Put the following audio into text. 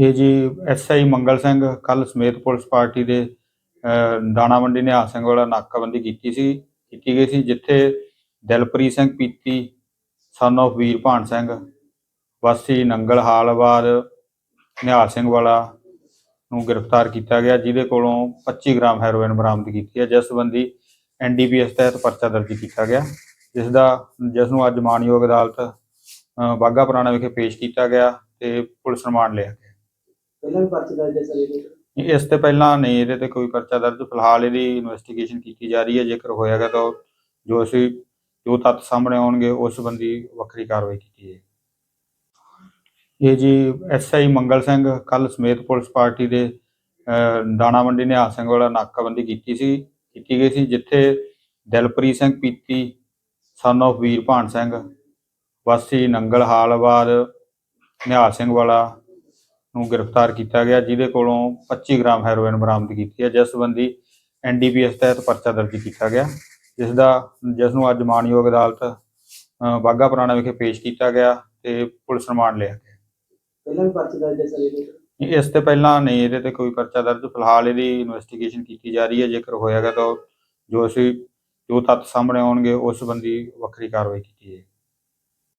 ਇਹ ਜੀ ਐਸਆਈ ਮੰਗਲ ਸਿੰਘ ਕੱਲ ਸਮੇਤ ਪੁਲਿਸ ਪਾਰਟੀ ਦੇ ਦਾਣਾ ਮੰਡੀ ਨਿਹਾਲ ਸਿੰਘ ਵਾਲਾ ਨਾਕਾਬੰਦੀ ਕੀਤੀ ਸੀ ਕੀਤੀ ਗਈ ਸੀ ਜਿੱਥੇ ਦਿਲਪ੍ਰੀਤ ਸਿੰਘ ਪੀਤੀ ਸਨ of ਵੀਰ ਭਾਨ ਸਿੰਘ ਵਾਸੀ ਨੰਗਲ ਹਾਲਵਾਦ ਨਿਹਾਲ ਸਿੰਘ ਵਾਲਾ ਨੂੰ ਗ੍ਰਿਫਤਾਰ ਕੀਤਾ ਗਿਆ ਜਿਹਦੇ ਕੋਲੋਂ 25 ਗ੍ਰਾਮ ਹੈਰੋਇਨ ਬਰਾਮਦ ਕੀਤੀ ਹੈ ਜਿਸ ਸੰਬੰਧੀ ਐਨਡੀਪੀਐਸ ਤਹਿਤ ਪਰਚਾ ਦਰਜ ਕੀਤਾ ਗਿਆ ਜਿਸ ਦਾ ਜਿਸ ਨੂੰ ਅੱਜ ਮਾਨਯੋਗ ਅਦਾਲਤ ਅਹ, ਪੁਰਾਣਾ ਵਿਖੇ ਪੇਸ਼ ਕੀਤਾ ਗਿਆ ਤੇ ਪੁਲਿਸ ਰਿਮਾਂਡ ਲਿਆ ਗਿਆ। ਪਹਿਲਾਂ ਵੀ ਪਰਚੇ ਦਰਜ ਹੈ ਸਰ ਇਹਦੇ ਤੇ। ਇਸ ਤੇ ਪਹਿਲਾਂ ਨਹੀਂ ਇਹਦੇ ਤੇ ਕੋਈ ਪਰਚਾ ਦਰਜ। ਫਿਲਹਾਲ ਇਹਦੀ ਇਨਵੈਸਟੀਗੇਸ਼ਨ ਕੀਤੀ ਜਾ ਰਹੀ ਹੈ। ਜੇਕਰ ਹੋਇਆਗਾ ਤਾਂ ਜੋ ਅਸੀਂ ਜੋ ਤੱਥ ਸਾਹਮਣੇ ਆਉਣਗੇ ਉਸ ਸੰਬੰਧੀ ਵੱਖਰੀ ਕਾਰਵਾਈ ਕੀਤੀ ਜਾਏਗੀ। ਇਹ ਜੀ ਐਸਆਈ ਮੰਗਲ ਸਿੰਘ ਕੱਲ ਸਮੇਤ ਪੁਲਿਸ ਪਾਰਟੀ ਦੇ ਅਹ, ਦਾਣਾ ਮੰਡੀ ਨਿਹਾਲ ਸਿੰਘ ਵਾਲਾ ਨਾਕਾਬੰਦੀ ਕੀਤੀ ਸੀ। ਕੀਤੀ ਗਈ ਸੀ ਜਿੱਥੇ ਦਿਲਪ੍ਰੀਤ ਸਿੰਘ ਪੀਤੀ ਸਨ of ਵੀਰ ਭਾਨ ਸਿੰਘ ਵਾਸੀ ਨੰਗਲ ਹਾਲਵਾਦ ਨਿਹਾਲ ਸਿੰਘ ਵਾਲਾ ਨੂੰ ਗ੍ਰਿਫਤਾਰ ਕੀਤਾ ਗਿਆ ਜਿਹਦੇ ਕੋਲੋਂ 25 ਗ੍ਰਾਮ ਹੈਰੋਇਨ ਬਰਾਮਦ ਕੀਤੀ ਹੈ। ਜਿਸ ਸੰਬੰਧੀ ਐਨਡੀਪੀਐਸ ਤਹਿਤ ਪਰਚਾ ਦਰਜ ਕੀਤਾ ਗਿਆ। ਜਿਸ ਦਾ ਜਿਸ ਨੂੰ ਅੱਜ ਮਾਨਯੋਗ ਅਦਾਲਤ ਬਾਘਾ ਪੁਰਾਣਾ ਵਿਖੇ ਪੇਸ਼ ਕੀਤਾ ਗਿਆ ਤੇ ਪੁਲਿਸ ਰਿਮਾਂਡ ਲਿਆ ਗਿਆ। ਪਹਿਲਾਂ ਵੀ ਪਰਚੇ ਦਰਜ ਹੈ ਸਰ ਇਹਦੇ ਤੇ। ਇਸ ਤੇ ਪਹਿਲਾਂ ਨਹੀਂ ਇਹਦੇ ਤੇ ਕੋਈ ਪਰਚਾ ਦਰਜ। ਫਿਲਹਾਲ ਇਹਦੀ ਇਨਵੈਸਟੀਗੇਸ਼ਨ ਕੀਤੀ ਜਾ ਰਹੀ ਹੈ। ਜੇਕਰ ਹੋਇਆਗਾ ਤਾਂ ਜੋ ਅਸੀਂ ਜੋ ਤੱਥ ਸਾਹਮਣੇ ਆਉਣਗੇ ਉਸ ਸੰਬੰਧੀ ਵੱਖਰੀ ਕਾਰਵਾਈ ਕੀਤੀ ਜਾਏਗੀ।